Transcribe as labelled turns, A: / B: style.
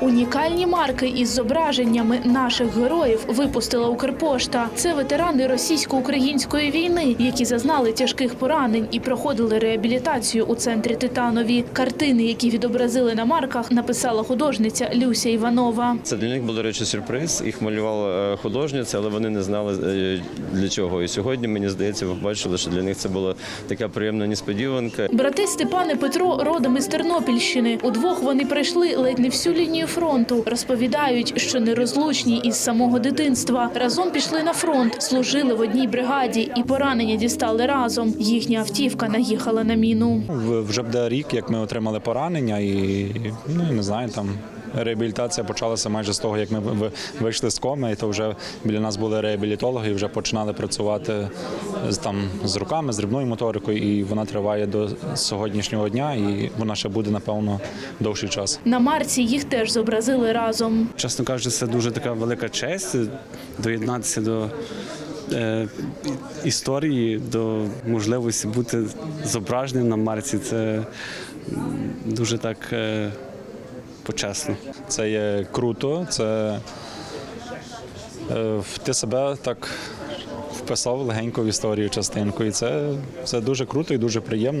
A: Унікальні марки із зображеннями наших героїв випустила Укрпошта. Це ветерани російсько-української війни, які зазнали тяжких поранень і проходили реабілітацію у центрі Титанові. Картини, які відобразили на марках, написала художниця Люся Іванова.
B: Це для них був, до речі, сюрприз. Їх малювала е, художниця, але вони не знали е, для чого. І сьогодні, мені здається, ви бачили, що для них це була така приємна несподіванка.
A: Брати Степан і Петро родом із Тернопільщини. Удвох вони пройшли ледь не всю лінію фронту. Розповідають, що нерозлучні із самого дитинства. Разом пішли на фронт, служили в одній бригаді і поранення дістали разом. Їхня автівка наїхала на міну.
C: Вже буде рік, як ми отримали поранення, і ну не знаю, там реабілітація почалася майже з того, як ми ви- вийшли з коми, і то вже біля нас були реабілітологи, і вже починали працювати з там з руками, з дрібною моторикою, і вона триває до сьогоднішнього дня, і вона ще буде напевно довший час.
A: На марці їх теж зобразили разом.
D: Чесно кажучи, це дуже така велика честь доєднатися до е, історії, до можливості бути зображеним на марці. Це дуже так е, почесно.
C: Це є круто, це е, ти себе так вписав легенько в історію частинку, і це, це дуже круто і дуже приємно.